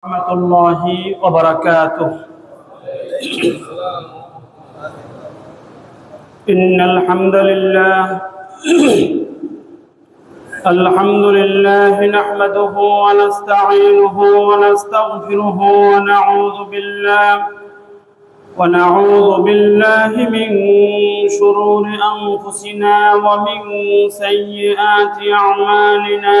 ورحمة الله وبركاته. إن الحمد لله الحمد لله نحمده ونستعينه ونستغفره ونعوذ بالله ونعوذ بالله من شرور أنفسنا ومن سيئات أعمالنا.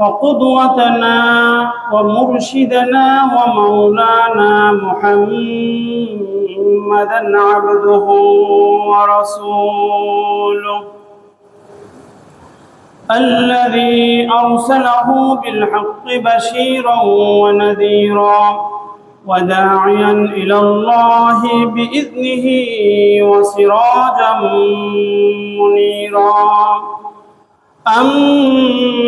وقدوتنا ومرشدنا ومولانا محمدا عبده ورسوله. الذي أرسله بالحق بشيرا ونذيرا وداعيا إلى الله بإذنه وسراجا منيرا. أما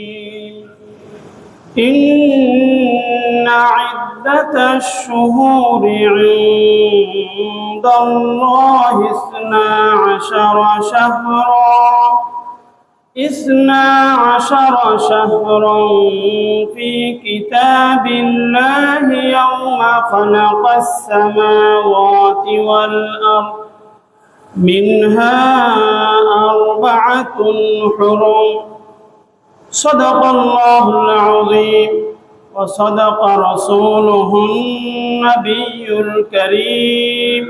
إن عدة الشهور عند الله اثنا عشر شهرا اثنا عشر شهرا في كتاب الله يوم خلق السماوات والأرض. منها أربعة حرم. صدق الله العظيم وصدق رسوله النبي الكريم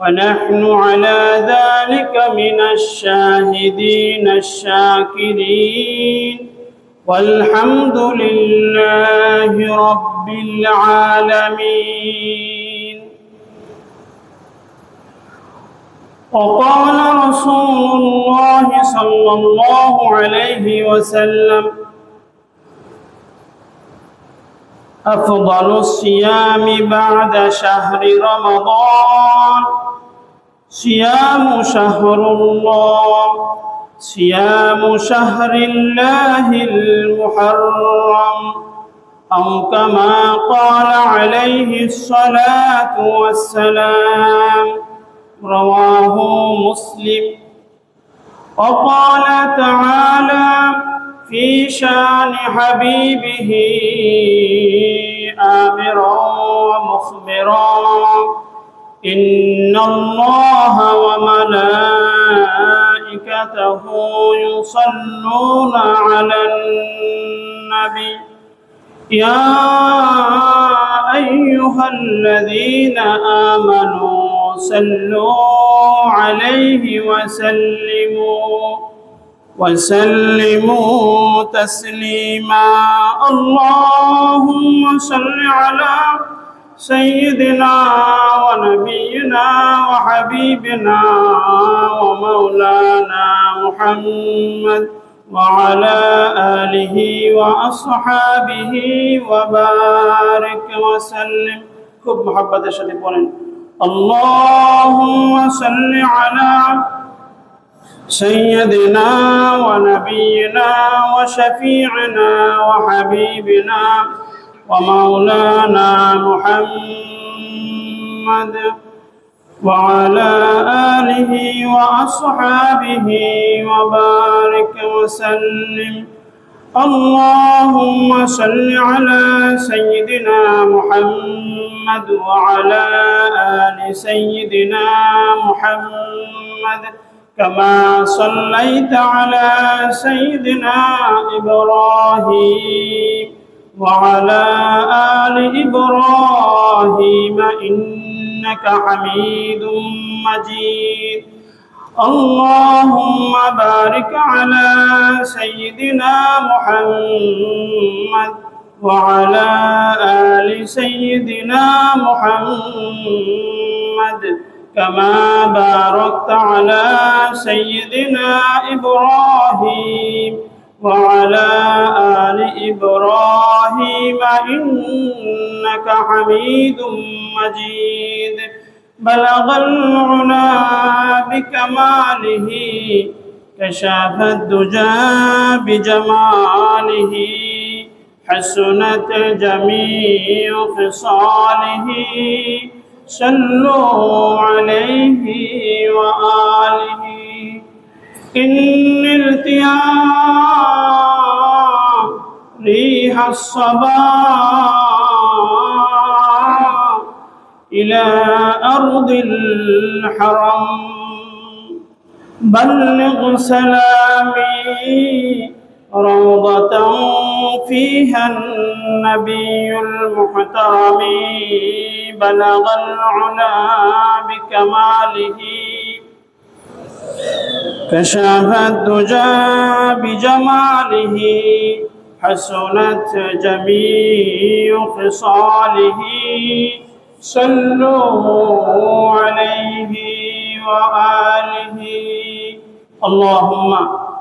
ونحن على ذلك من الشاهدين الشاكرين والحمد لله رب العالمين وقال رسول الله صلى الله عليه وسلم أفضل الصيام بعد شهر رمضان. صيام شهر الله صيام شهر الله المحرم. أو كما قال عليه الصلاة والسلام رواه مسلم. وقال تعالى في شان حبيبه آمرا ومخبرا. إن الله وملائكته يصلون على النبي. يا أيها الذين آمنوا صلوا عليه وسلموا وسلموا تسليما اللهم صل على سيدنا ونبينا وحبيبنا ومولانا محمد وعلى آله وأصحابه وبارك وسلم খুব মহাব্বতের সাথে বলেন اللهم صل على سيدنا ونبينا وشفيعنا وحبيبنا ومولانا محمد وعلى آله وأصحابه وبارك وسلم. اللهم صل على سيدنا محمد وعلى سيدنا محمد كما صليت على سيدنا إبراهيم وعلى آل إبراهيم إنك حميد مجيد. اللهم بارك على سيدنا محمد وعلى آل سيدنا محمد كما باركت على سيدنا إبراهيم وعلى آل إبراهيم إنك حميد مجيد. بلغ العلا بكماله كشاف الدجى بجماله. حسنت جميع خصاله صلوا عليه وآله. إن التيام ريح الصبا إلى أرض الحرم. بلغ سلامي روضة فيها النبي المحترم بلغ العلا بكماله. كشف الدجى بجماله حسنت جميع خصاله. صلوا عليه وآله. اللهم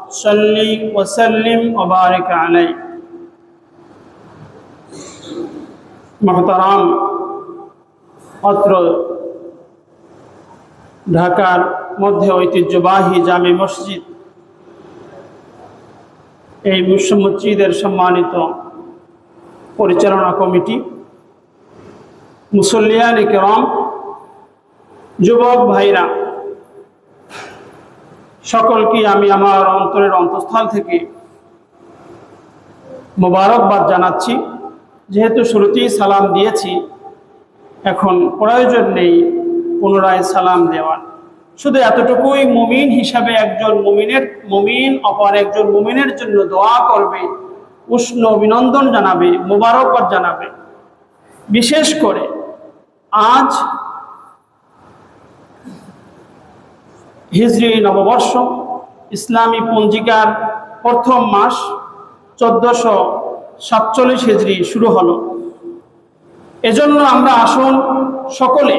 صل وسلم وبارك عليه. মহতারাম অত্র ঢাকার মধ্যে ঐতিহ্যবাহী জামে মসজিদ। এই মসজিদের সম্মানিত পরিচালনা কমিটি। মুসল্লিয়ান কেরম, যুবক ভাইরা, সকলকে আমি আমার অন্তরের অন্তঃস্থল থেকে মোবারকবাদ জানাচ্ছি। যেহেতু শুরুতেই সালাম দিয়েছি, এখন প্রয়োজন নেই পুনরায় সালাম দেওয়ার। শুধু এতটুকুই, মুমিন হিসাবে একজন মুমিনের, মুমিন অপর একজন মুমিনের জন্য দোয়া করবে, উষ্ণ অভিনন্দন জানাবে, মোবারকবাদ জানাবে। বিশেষ করে আজ হিজরি নববর্ষ, ইসলামী পঞ্জিকার প্রথম মাস, চোদ্দশো সাতচল্লিশ হিজরি শুরু হলো। এজন্য আমরা আসুন সকলে।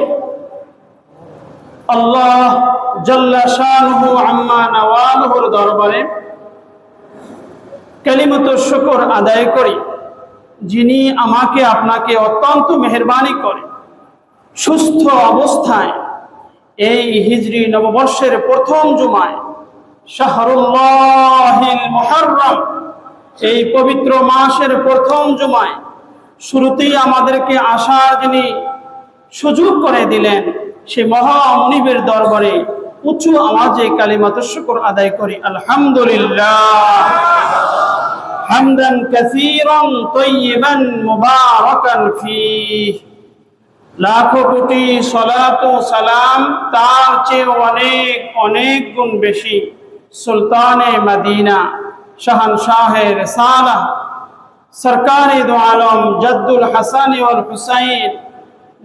আল্লাহ জাল্লা শাহু আম্মা নওয়ালহুর দরবারে কালিমত শুকর আদায় করি, যিনি আমাকে আপনাকে অত্যন্ত মেহরবানি করে। সুস্থ অবস্থায় এই হিজরি নববর্ষের প্রথম জুমায় শাহরুল্লাহিল মুহররম এই পবিত্র মাসের প্রথম জুমায় শুরুতেই আমাদেরকে আসার যিনি সুযোগ করে দিলেন সে মহা মনিবের দরবারে উঁচু আওয়াজে কালিমাত শুকর আদায় করি, আলহামদুলিল্লাহ। হামদান লাখো কোটি সলাত সালাম তার চেয়ে অনেক অনেক গুণ বেশি সুলতানে মদিনা। শাহান শাহে রেসালা। সরকারে দো আলম জদ্দুল হাসান ওয়াল হুসাইন,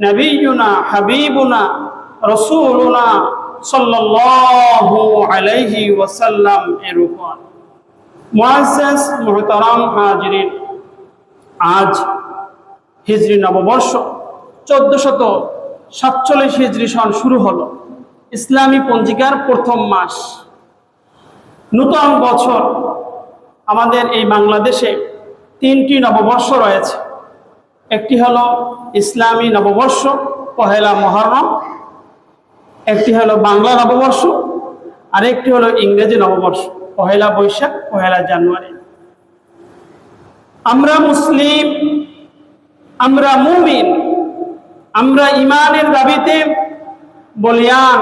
নবীনা, হাবিবুনা, রসুলুনা সাল্লাল্লাহু আলাইহি ওয়াসাল্লাম এর উপর। মুআজ্জাজ, মুহতারাম হাজিরিন, আজ হিজরি নববর্ষ, চোদ্দশত সাতচল্লিশ হিজরি সন শুরু হলো। ইসলামী পঞ্জিকার প্রথম মাস। নূতন বছর আমাদের এই বাংলাদেশে তিনটি নববর্ষ রয়েছে। একটি হলো ইসলামী নববর্ষ, পহেলা মহরম। একটি হলো বাংলা নববর্ষ, আরেকটি হলো ইংরেজি নববর্ষ, পহেলা বৈশাখ, পহেলা জানুয়ারি। আমরা মুসলিম, আমরা মুমিন, আমরা ইমানের দাবিতে বলিয়ান।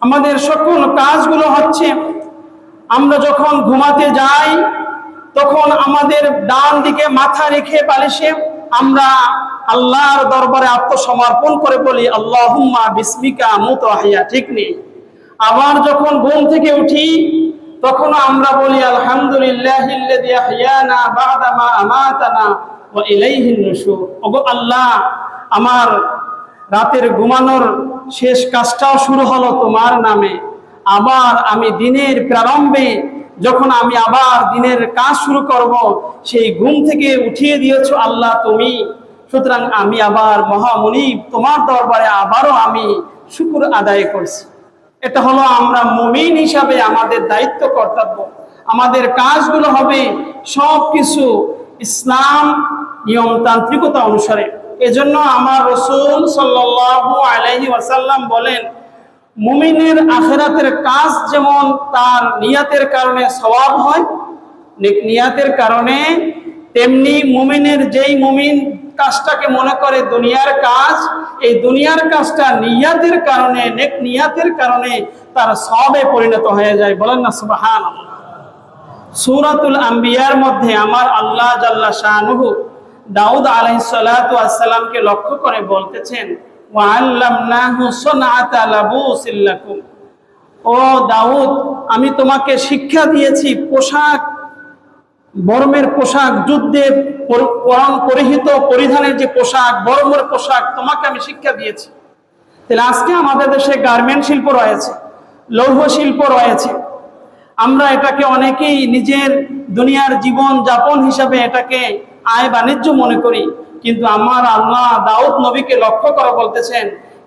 আমাদের সকল কাজগুলো হচ্ছে আমরা যখন ঘুমাতে যাই, তখন আমাদের ডান দিকে মাথা রেখে বালিশে আমরা আল্লাহর দরবারে আত্মসমর্পণ করে বলি, আল্লাহুম্মা বিসমিকা মুতহিয়া। ঠিক নেই। আবার যখন ঘুম থেকে উঠি তখন আমরা বলি ওগো আল্লাহ, আমার রাতের ঘুমানোর শেষ কাজটাও শুরু হলো তোমার নামে। আবার আমি দিনের প্রারম্ভে যখন আমি আবার দিনের কাজ শুরু করব, সেই ঘুম থেকে উঠিয়ে দিয়েছ, আল্লাহ, তুমি। সুতরাং আমি আবার মহামনিব, তোমার দরবারে আবারও আমি শুকুর আদায় করছি। এটা হলো আমরা মুমিন হিসাবে আমাদের দায়িত্ব, কর্তব্য। আমাদের কাজগুলো হবে সব কিছু ইসলাম নিয়মতান্ত্রিকতা অনুসারে। এজন্য আমার রসুল সাল্লাল্লাহু আলাইহি ওয়াসাল্লাম বলেন মুমিনের আখেরাতের কাজ যেমন তার নিয়াতের কারণে সওয়াব হয় নিয়াতের কারণে তেমনি মুমিনের যেই মুমিন কাজটাকে মনে করে দুনিয়ার কাজ, এই দুনিয়ার কাজটা নিয়াতের কারণে, নেক নিয়াতের কারণে তার সবে পরিণত হয়ে যায়। বলেন না সুবাহান সূরাতুল আম্বিয়ার মধ্যে আমার আল্লাহ জাল্লা শাহনুহু দাউদ আলাইসালামকে লক্ষ্য করে বলতেছেন ও দাউদ, আমি তোমাকে শিক্ষা দিয়েছি পোশাক, বর্মের পোশাক, যুদ্ধে পরিহিত পরিধানের যে পোশাক, বর্মের পোশাক, তোমাকে আমি শিক্ষা দিয়েছি। তাহলে আজকে আমাদের দেশে গার্মেন্ট শিল্প রয়েছে, লৌহ শিল্প রয়েছে। আমরা এটাকে অনেকেই নিজের দুনিয়ার জীবন যাপন হিসাবে এটাকে আয় বাণিজ্য মনে করি। কিন্তু আমার আল্লাহ দাউদ নবীকে লক্ষ্য করে বলতেছেন,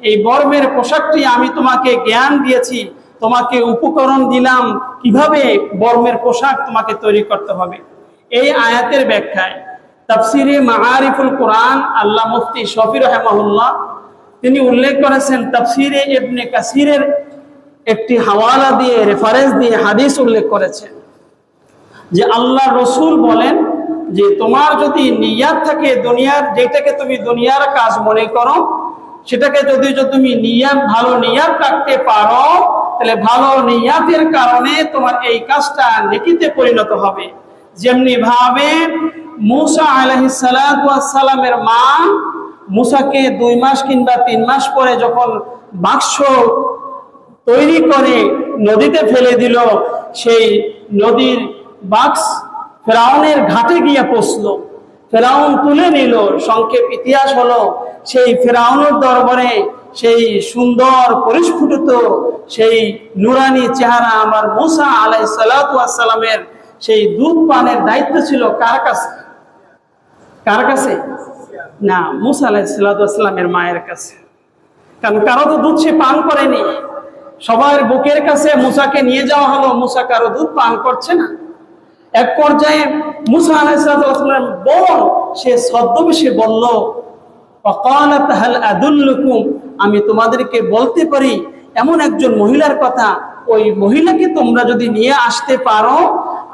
এই বর্মের পোশাকটি আমি তোমাকে জ্ঞান দিয়েছি, তোমাকে উপকরণ দিলাম, কীভাবে বর্মের পোশাক তোমাকে তৈরি করতে হবে? এই আয়াতের ব্যাখ্যায় তাফসিরে মাহারিফুল কোরআন আল্লাহ মুফতি শফি রহমাহুল্লাহ, তিনি উল্লেখ করেছেন, তাফসিরে ইবনে কাসিরের একটি হাওয়ালা দিয়ে রেফারেন্স দিয়ে হাদিস উল্লেখ করেছেন যে আল্লাহ রসুল বলেন যে তোমার যদি নিয়াত থাকে দুনিয়ার, যেটাকে তুমি দুনিয়ার কাজ মনে করো, সেটাকে যদি তুমি নিয়াত ভালো নিয়াত রাখতে পারো, তাহলে ভালো নিয়াতের কারণে তোমার এই কাজটা নেকিতে পরিণত হবে। যেমনি ভাবে মুসা আলহি সালামের মা, মুসাকে দুই মাস কিংবা তিন মাস পরে যখন বাক্স তৈরি করে নদীতে ফেলে দিল, সেই নদীর বাক্স ফেরাউনের ঘাটে গিয়ে পৌঁছলো। ফেরাউন তুলে নিল, সংক্ষেপ ইতিহাস হলো, সেই ফেরাউনের দরবারে সেই সুন্দর পরিস্ফুটিত, সেই নুরানি চেহারা আমার মুসা আলাই সালামের সেই দুধ পানের দায়িত্ব ছিল কার কাছে? কার কাছে? না, মুসা আলাই সালামের মায়ের কাছে। কারণ কারও তো দুধ সে পান করেনি। সবার বুকের কাছে মুসাকে নিয়ে যাওয়া হলো, মুসা কারও দুধ পান করছে না। এক পর্যায়ে মুসা আলাইসালামের বোন, সে ছদ্মবেশে বলল আমি তোমাদেরকে বলতে পারি, এমন একজন মহিলার কথা, ওই মহিলাকে তোমরা যদি নিয়ে আসতে পারো,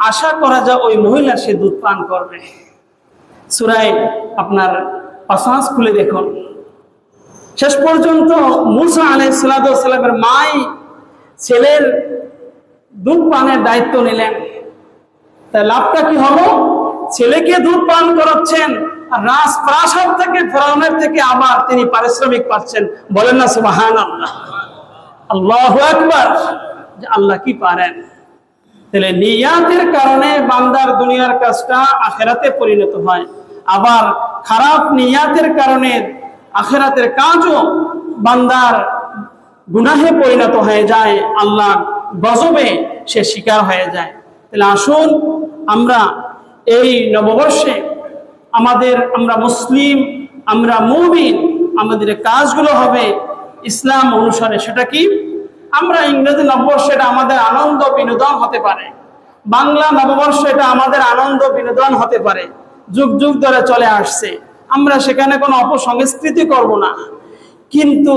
আশা করা যায় ওই মহিলা সে দুধ পান করবে। সুরায় আপনার পাশাঁস খুলে দেখুন। শেষ পর্যন্ত মুসা আলাইসালামের মাই ছেলের দুধ পানের দায়িত্ব নিলেন। তা লাভটা কি হলো? ছেলেকে দুধ পান করাচ্ছেন, আর রাজপ্রাসাদ থেকে, ফেরাউনের থেকে আবার তিনি পারিশ্রমিক পাচ্ছেন। বলেন না সুবাহান আল্লাহ আল্লাহ একবার আল্লাহ কি পারেন? তাহলে নিয়াতের কারণে বান্দার দুনিয়ার কাজটা আখেরাতে পরিণত হয়। আবার খারাপ নিয়াতের কারণে আখেরাতের কাজও বান্দার গুনাহে পরিণত হয়ে যায় আল্লাহ গজবে সে শিকার হয়ে যায়। তাহলে আসুন আমরা এই নববর্ষে আমাদের, আমরা মুসলিম, আমরা মুমিন, আমাদের কাজগুলো হবে ইসলাম অনুসারে। সেটা কি? আমরা ইংরেজি নববর্ষ এটা আমাদের আনন্দ বিনোদন হতে পারে। বাংলা নববর্ষ এটা আমাদের আনন্দ বিনোদন হতে পারে। যুগ যুগ ধরে চলে আসছে। আমরা সেখানে কোনো অপসংস্কৃতি করব না। কিন্তু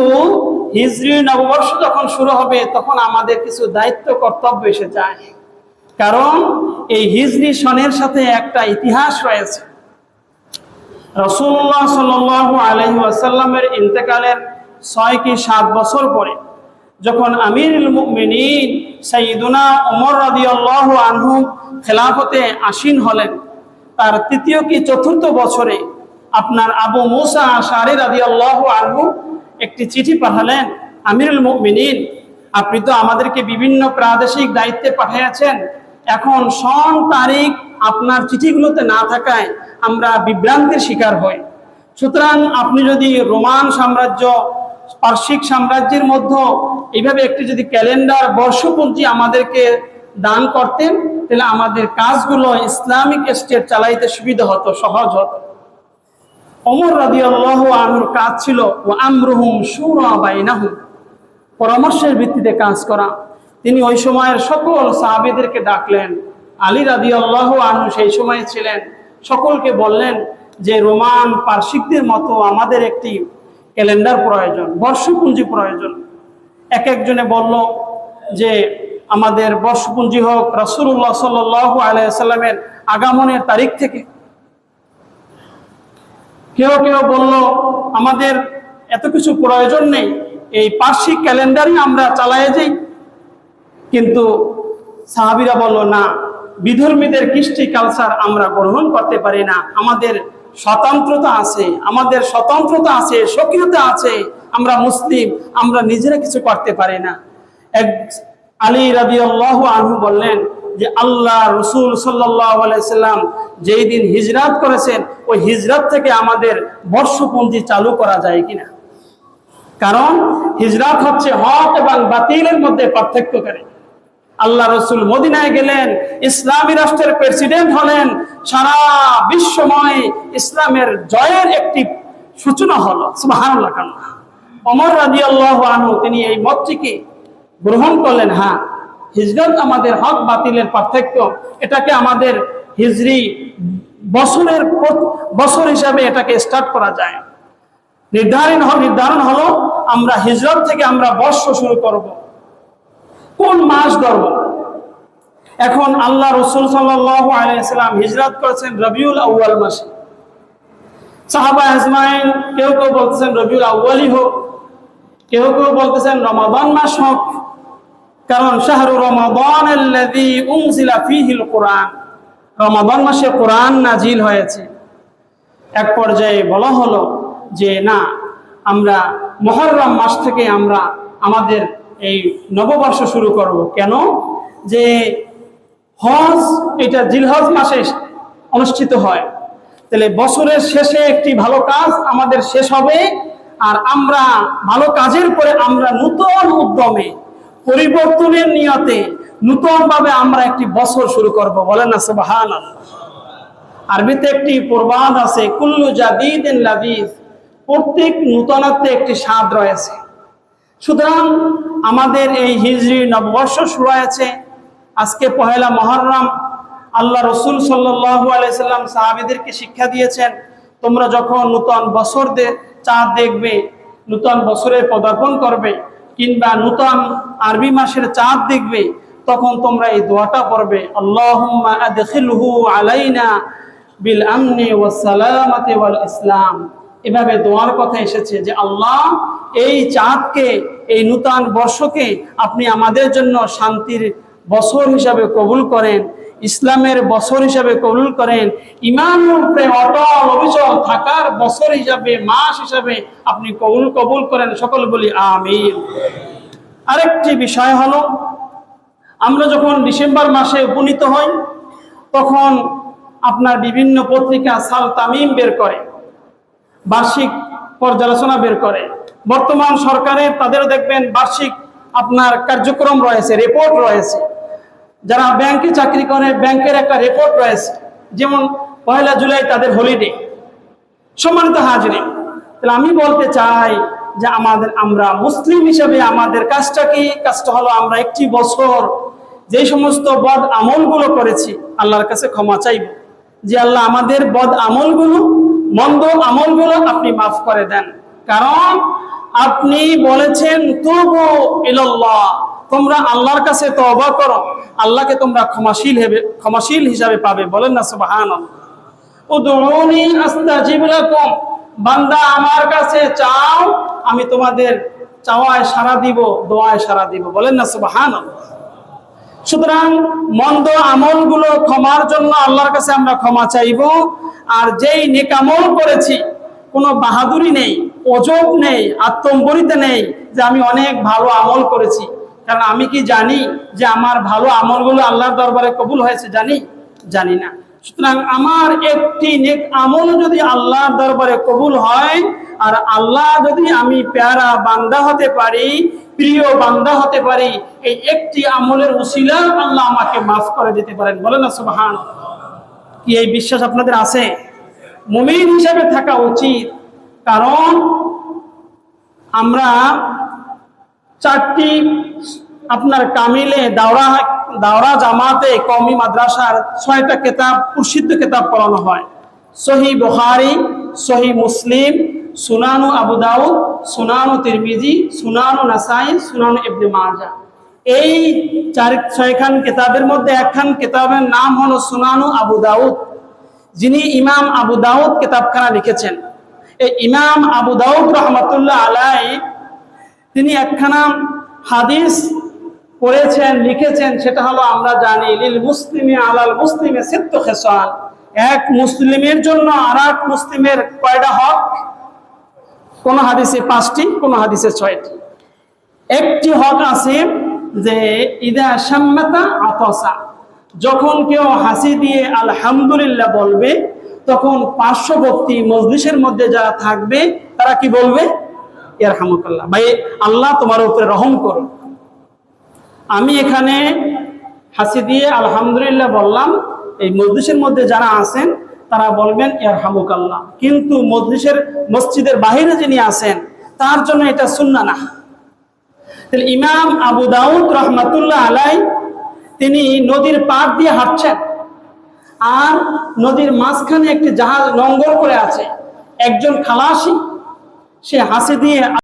হিজরি নববর্ষ যখন শুরু হবে, তখন আমাদের কিছু দায়িত্ব, কর্তব্য এসে যায়। কারণ এই হিজরি সনের সাথে একটা ইতিহাস রয়েছে। রসুল্লাহ সাল আলহি আসাল্লামের ইন্তেকালের ছয় কি সাত বছর পরে যখন আমিরুল মুমিনিন সাইদুনা ওমর রাদিয়াল্লাহু আনহু খেলাফতে আসীন হলেন, তার তৃতীয় কি চতুর্থ বছরে আপনার আবু মুসা আশারি রাদিয়াল্লাহু আনহু একটি চিঠি পাঠালেন, আমিরুল মুমিনিন, আপনি তো আমাদেরকে বিভিন্ন প্রাদেশিক দায়িত্বে পাঠিয়েছেন এখন সন তারিখ আপনার চিঠিগুলোতে না থাকায় আমরা বিভ্রান্তির শিকার হই। সুতরাং আপনি যদি রোমান সাম্রাজ্য, পার্শ্বিক সাম্রাজ্যের মধ্যে এইভাবে একটি যদি ক্যালেন্ডার বর্ষপঞ্জি আমাদেরকে দান করতেন, তাহলে আমাদের কাজগুলো ইসলামিক স্টেট চালাইতে সুবিধা হতো, সহজ হতো। অমর রাদিয়াল্লাহু আনুর কাজ ছিল ও আমরুহুম বাইনাহুম পরামর্শের ভিত্তিতে কাজ করা। তিনি ওই সময়ের সকল সাহাবীদেরকে ডাকলেন। আলী আল্লাহ আনু সেই সময়ে ছিলেন। সকলকে বললেন যে, রোমান পার্শ্বিকদের মতো আমাদের একটি ক্যালেন্ডার প্রয়োজন, বর্ষপুঞ্জি প্রয়োজন। এক একজনে বলল যে, আমাদের বর্ষপুঞ্জি হোক রসুল্লাহ সাল্লাহ আলাইসাল্লামের আগমনের তারিখ থেকে। কেউ কেউ বলল, আমাদের এত কিছু প্রয়োজন নেই, এই পার্শ্বিক ক্যালেন্ডারই আমরা চালাই যাই কিন্তু সাহাবিরা বলল, না, বিধর্মীদের কৃষ্টি কালচার আমরা গ্রহণ করতে পারি না। আমাদের স্বতন্ত্রতা আছে, আমাদের স্বতন্ত্রতা আছে, স্বকীয়তা আছে, আমরা মুসলিম, আমরা নিজেরা কিছু করতে পারি না। এক আলী রাবি আল্লাহ বললেন যে, আল্লাহ রসুল সাল্লাম যেই দিন হিজরাত করেছেন, ওই হিজরাত থেকে আমাদের বর্ষপঞ্জি চালু করা যায় কিনা? কারণ হিজরাত হচ্ছে হক এবং বাতিলের মধ্যে পার্থক্যকারী আল্লাহ রসুল মদিনায় গেলেন, ইসলামী রাষ্ট্রের প্রেসিডেন্ট হলেন, সারা বিশ্বময় ইসলামের জয়ের একটি সূচনা হলো, সুবহানাল্লাহ অমর রাজি আল্লাহ আনহু, তিনি এই মতটিকে গ্রহণ করলেন হ্যাঁ হিজরত আমাদের হক বাতিলের পার্থক্য, এটাকে আমাদের হিজরি বছরের বছর হিসাবে এটাকে স্টার্ট করা যায়। নির্ধারণ হ- নির্ধারণ হলো, আমরা হিজরত থেকে আমরা বর্ষ শুরু করব। কোন মাস ধরব এখন আল্লাহ রসুল সাল্লাম হিজরাত করেছেন রবিউল আউ্য়াল মাসে। সাহাবা আজমাইন কেউ কেউ বলতেছেন রবিউল আউ্য়ালই হোক, কেউ কেউ বলতেছেন রমাদান মাস হোক, কারণ শাহরু রমাদান কোরআন। রমাদান মাসে কোরআন নাজিল হয়েছে। এক পর্যায়ে বলা হলো যে, না, আমরা মহরম মাস থেকে আমরা আমাদের এই নববর্ষ শুরু করব। কেন? যে হজ, এটা জিলহজ মাসে অনুষ্ঠিত হয়। তাহলে বছরের শেষে একটি ভালো কাজ আমাদের শেষ হবে, আর আমরা ভালো কাজের পরে আমরা নূতন উদ্যমে, পরিবর্তনের নিয়তে নূতনভাবে আমরা একটি বছর শুরু করব। বলেন না সুবাহান আরবিতে একটি প্রবাদ আছে, কুল্লু লাদিজ প্রত্যেক নূতনত্বে একটি স্বাদ রয়েছে। সুতরাং আমাদের এই হিজরি নববর্ষ শুরু হয়েছে। আজকে পহেলা মহরম। আল্লাহ রসুল সাল্লু আলাইসাল্লাম সাহাবিদেরকে শিক্ষা দিয়েছেন, তোমরা যখন নূতন বছর চাঁদ দেখবে, নূতন বছরে পদার্পণ করবে, কিংবা নূতন আরবি মাসের চাঁদ দেখবে, তখন তোমরা এই দোয়াটা পড়বে আল্লাহ আলাইনা বিল আমনি ওয়াস সালামাতি ওয়াল ইসলাম। এভাবে দোয়ার কথা এসেছে যে আল্লাহ এই চাঁদকে, এই নূতন বর্ষকে আপনি আমাদের জন্য শান্তির বছর হিসাবে কবুল করেন, ইসলামের বছর হিসাবে কবুল করেন ইমান অটল অবিচল থাকার বছর হিসাবে, মাস হিসাবে আপনি কবুল কবুল করেন। সকল বলি আমিন। আরেকটি বিষয় হলো, আমরা যখন ডিসেম্বর মাসে উপনীত হই, তখন আপনার বিভিন্ন পত্রিকা সাল তামিম বের করে। বার্ষিক পর্যালোচনা বের করে। বর্তমান সরকারের তাদেরও দেখবেন বার্ষিক আপনার কার্যক্রম রয়েছে রিপোর্ট রয়েছে। যারা ব্যাংকে চাকরি করে, ব্যাংকের একটা রিপোর্ট রয়েছে। যেমন পয়লা জুলাই তাদের হলিডে সম্মানিত হাজিরি তাহলে আমি বলতে চাই যে আমাদের, আমরা মুসলিম হিসেবে আমাদের কাজটা কি? কাজটা হলো আমরা একটি বছর যে সমস্ত বদ আমলগুলো করেছি, আল্লাহর কাছে ক্ষমা চাইব। যে আল্লাহ আমাদের বদ আমলগুলো মন্দ আমলগুলো আপনি মাফ করে দেন। কারণ আপনি বলেছেন, তবু ইলাল্লাহ। তোমরা আল্লাহর কাছে তওবা করো। আল্লাহকে তোমরা ক্ষমাশীল হবে ক্ষমাশীল হিসাবে পাবে। বলেন না লাকুম। বান্দা আমার কাছে চাও, আমি তোমাদের চাওয়ায় সারা দিব, দোয়ায় সারা দিব। বলেন না, সুবহানাল্লাহ। সুতরাং মন্দ আমলগুলো ক্ষমার জন্য আল্লাহর কাছে আমরা ক্ষমা চাইব। আর যেই নেকামল করেছি, কোনো বাহাদুরি নেই, অজব নেই, আত্মম্বরিতে নেই যে আমি অনেক ভালো আমল করেছি। কারণ আমি কি জানি যে আমার ভালো আমলগুলো আল্লাহর দরবারে কবুল হয়েছে জানি? জানি না। সুতরাং আমার একটি নেক আমল যদি আল্লাহর দরবারে কবুল হয়, আর আল্লাহ যদি আমি প্যারা বান্দা হতে পারি প্রিয় বান্দা হতে পারি, এই একটি আমলের উসিলা আল্লাহ আমাকে মাফ করে দিতে পারেন। বলেন না সুবহান কি এই বিশ্বাস আপনাদের আছে? মুমিন হিসাবে থাকা উচিত, কারণ আমরা চারটি আপনার কামিলে, দাওরা দাওরা জামাতে কমি মাদ্রাসার ছয়টা কেতাব, প্রসিদ্ধ কেতাব পড়ানো হয়। সহি বুখারি, সহি মুসলিম সুনানু আবু দাউদ, সুনানু তিরমিজি, সুনানু নাসাই, সুনানু ইবনে মাজা এই চার, ছয়খান কেতাবের মধ্যে একখান কেতাবের নাম হলো সুনানু আবু দাউদ। যিনি ইমাম আবু দাউদ কেতাবখানা লিখেছেন। এই ইমাম আবু দাউদ রহমতুল্লাহ আলাই তিনি একখানা হাদিস পড়েছেন, লিখেছেন, সেটা হলো আমরা জানি, লিল মুসলিমে আলাল মুসলিমে সিদ্ধ খেসাল এক মুসলিমের জন্য আর এক মুসলিমের কয়টা হক? কোন হাদিসে পাঁচটি, কোন হাদিসে ছয়টি। একটি হক আছে যে, ইদা সাম্মাতা আতসা। যখন কেউ হাসি দিয়ে আলহামদুলিল্লাহ বলবে, তখন পার্শ্ববর্তী মজলিসের মধ্যে যারা থাকবে, তারা কি বলবে? ইয়ার হামুকাল্লাহ ভাই, আল্লাহ তোমার উপরে রহম করো আমি এখানে হাসি দিয়ে আলহামদুলিল্লাহ বললাম, এই মজলিসের মধ্যে যারা আছেন তারা বলবেন ইয়ার হামুকাল্লাহ কিন্তু মজলিসের মসজিদের বাহিরে যিনি আছেন, তার জন্য এটা সুন্না না। ইমাম আবু দাউদ রহমাতুল্লাহ আলাই তিনি নদীর পাড় দিয়ে হাঁটছেন আর নদীর মাঝখানে একটি জাহাজ নোঙ্গর করে আছে। একজন খালাসি, সে হাসি দিয়ে